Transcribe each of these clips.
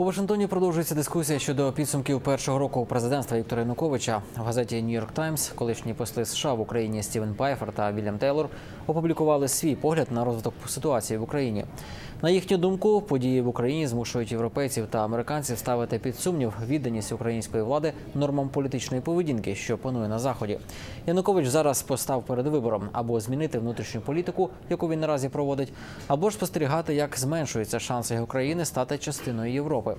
У Вашингтоні продовжується дискусія щодо підсумків першого року президентства Віктора Януковича. В газеті York Times колишні посли США в Україні Стівен Пайфер та Вільям Тейлор опублікували свій погляд на розвиток ситуації в Україні. На їхню думку, події в Україні змушують європейців та американців ставити під сумнів відданість української влади нормам політичної поведінки, що панує на заході. Янукович зараз постав перед вибором або змінити внутрішню політику, яку він наразі проводить, або ж спостерігати, як зменшуються шанси України стати частиною Європи.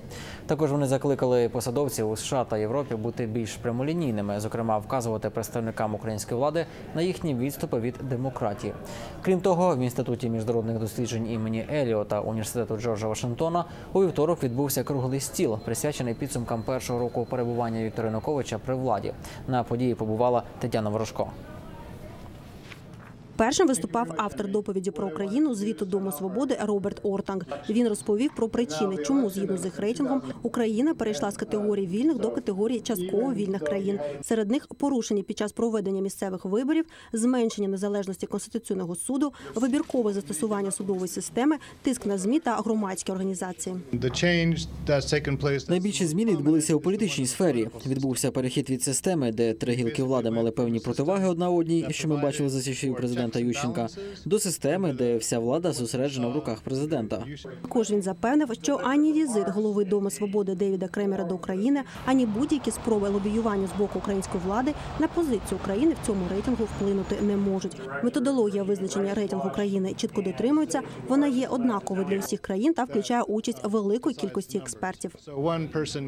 Також вони закликали посадовців у США та Європі бути більш прямолінійними, зокрема вказувати представникам української влади на їхні відступи від демократії. Крім того, в інституті міжнародних досліджень імені Еліота університету Джорджа Вашингтона у вівторок відбувся круглий стіл, присвячений підсумкам першого року перебування Віктора Януковича при владі. На події побувала Тетяна Ворожко. Першим виступав автор доповіді про Україну звіту Дому свободи Роберт Ортанг. Він розповів про причини, чому згідно з їх рейтингом Україна перейшла з категорії вільних до категорії частково вільних країн. Серед них порушення під час проведення місцевих виборів, зменшення незалежності конституційного суду, вибіркове застосування судової системи, тиск на змі та громадські організації. Найбільші зміни відбулися у політичній сфері. Відбувся перехід від системи, де три гілки влади мали певні противаги одна одній, що ми бачили за часів президента Ющенка, до системи, де вся влада зосереджена в руках президента. Також він запевнив, що ані візит голови Дому свободи Девіда Кремера до України, ані будь-які спроби лобіювання з боку української влади на позицію України в цьому рейтингу вплинути не можуть. Методологія визначення рейтингу країни чітко дотримується. Вона є однаковою для всіх країн та включає участь великої кількості експертів.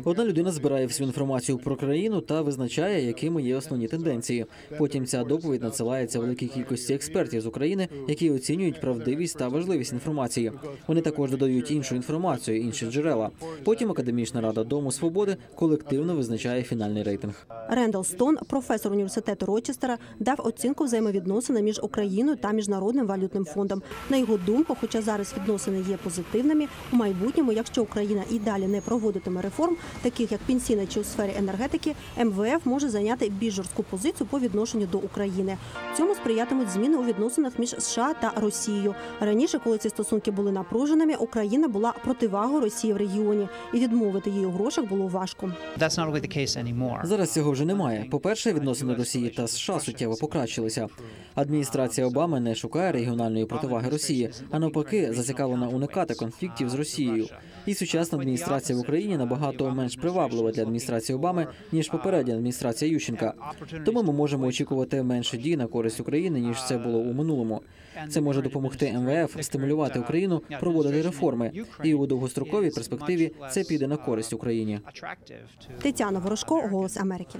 Одна людина збирає всю інформацію про країну та визначає, якими є основні тенденції. Потім ця доповідь надсилається великій кількості експертів з України, які оцінюють правдивість та важливість інформації. Вони також додають іншу інформацію, інші джерела. Потім академічна рада Дому свободи колективно визначає фінальний рейтинг. Рендал Стон, професор університету Рочестера, дав оцінку взаємовідносини між Україною та міжнародним валютним фондом. На його думку, хоча зараз відносини є позитивними, у майбутньому, якщо Україна і далі не проводитиме реформ, таких як пенсійна чи у сфері енергетики, МВФ може зайняти більш жорстку позицію по відношенню до України. Цьому сприятимуть зміни у відносинах між США та Росією. Раніше, коли ці стосунки були напруженими, Україна була противагою Росії в регіоні, і відмовити їй у грошах було важко. That's not really the case anymore. Зараз цього вже немає. По-перше, відносини Росії та США суттєво покращилися. Адміністрація Обами не шукає регіональної противаги Росії, а навпаки, зацікавлена уникати конфліктів з Росією. І сучасна адміністрація в Україні набагато менш приваблива для адміністрації Обами ніж попередня адміністрація Ющенка. Тому ми можемо очікувати менше дій на користь України ніж це було у минулому. Це може допомогти МВФ стимулювати Україну проводити реформи, і у довгостроковій перспективі це піде на користь Україні. Тетяна Ворожко, Голос Америки.